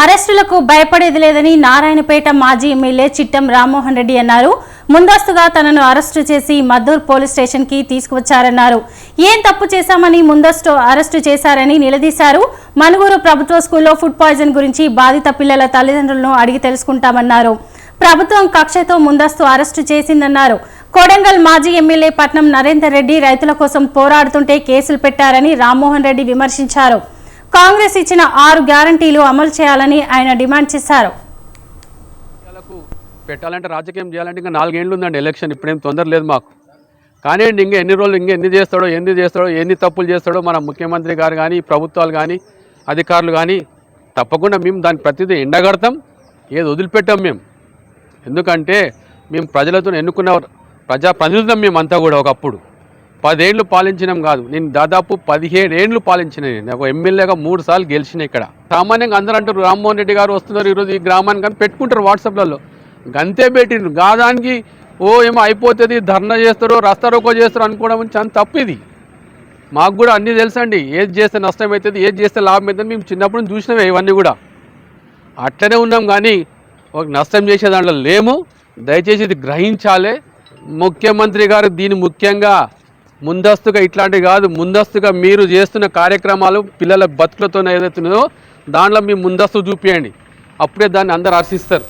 అరెస్టులకు భయపడేది లేదని నారాయణపేట మాజీ ఎమ్మెల్యే చిట్టం రామ్మోహన్ రెడ్డి అన్నారు. ముందస్తుగా తనను అరెస్టు చేసి మద్దూర్ పోలీస్ స్టేషన్కి తీసుకువచ్చారన్నారు. ఏం తప్పు చేశామని ముందస్తు అరెస్టు చేశారని నిలదీశారు. మనుగూరు ప్రభుత్వ స్కూల్లో ఫుడ్ పాయిజన్ గురించి బాధిత పిల్లల తల్లిదండ్రులను అడిగి తెలుసుకుంటామన్నారు. ప్రభుత్వం కక్షతో ముందస్తు అరెస్టు చేసిందన్నారు. కొడంగల్ మాజీ ఎమ్మెల్యే పట్నం నరేందర్ రెడ్డి రైతుల కోసం పోరాడుతుంటే కేసులు పెట్టారని రామ్మోహన్ రెడ్డి విమర్శించారు. కాంగ్రెస్ ఇచ్చిన ఆరు గ్యారంటీలు అమలు చేయాలని ఆయన డిమాండ్ చేశారు. పెట్టాలంటే రాజకీయం చేయాలంటే ఇంకా నాలుగేళ్ళు ఉందండి ఎలక్షన్. ఇప్పుడేం తొందర లేదు మాకు. కానీ ఇంకా ఎన్ని రోజులు ఇంకా ఎన్ని చేస్తాడో ఎన్ని చేస్తాడో ఎన్ని తప్పులు చేస్తాడో మన ముఖ్యమంత్రి గారు కానీ ప్రభుత్వాలు కానీ అధికారులు కానీ తప్పకుండా మేము దాని ప్రతిదీ ఎండగడతాం ఏది వదిలిపెట్టాం మేము. ఎందుకంటే మేము ప్రజలతో ఎన్నుకున్న ప్రజా ప్రతినిధులం మేమంతా కూడా ఒకప్పుడు. పదేళ్ళు పాలించినాం కాదు. నేను దాదాపు పదిహేడు పాలించిన నేను. ఒక ఎమ్మెల్యేగా మూడు సార్లు గెలిచిన ఇక్కడ. సామాన్యంగా అందరూ అంటారు రామ్మోహన్ రెడ్డి గారు వస్తున్నారు ఈరోజు ఈ గ్రామానికి కానీ పెట్టుకుంటారు వాట్సాప్లలో. గంతే పెట్టిండ్రు. గాదానికి ఓ ఏమో అయిపోతుంది ధర్నా చేస్తారో రస్తారోకో చేస్తారో అనుకోవడం చాలా తప్పు ఇది. మాకు కూడా అన్నీ తెలుసండి. ఏది చేస్తే నష్టం అవుతుంది ఏది చేస్తే లాభం అవుతుంది మేము చిన్నప్పుడు చూసినవే ఇవన్నీ కూడా. అట్లనే ఉన్నాం కానీ ఒక నష్టం చేసే దాంట్లో లేము. దయచేసి ఇది గ్రహించాలే. ముఖ్యమంత్రి గారు దీన్ని ముఖ్యంగా ముందస్తుగా ఇట్లాంటివి కాదు ముందస్తుగా మీరు చేస్తున్న కార్యక్రమాలు పిల్లల బతుకులతో ఏదైతున్నదో దాంట్లో మీ ముందస్తు చూపించండి అప్పుడే దాన్ని అందరు హర్షిస్తారు.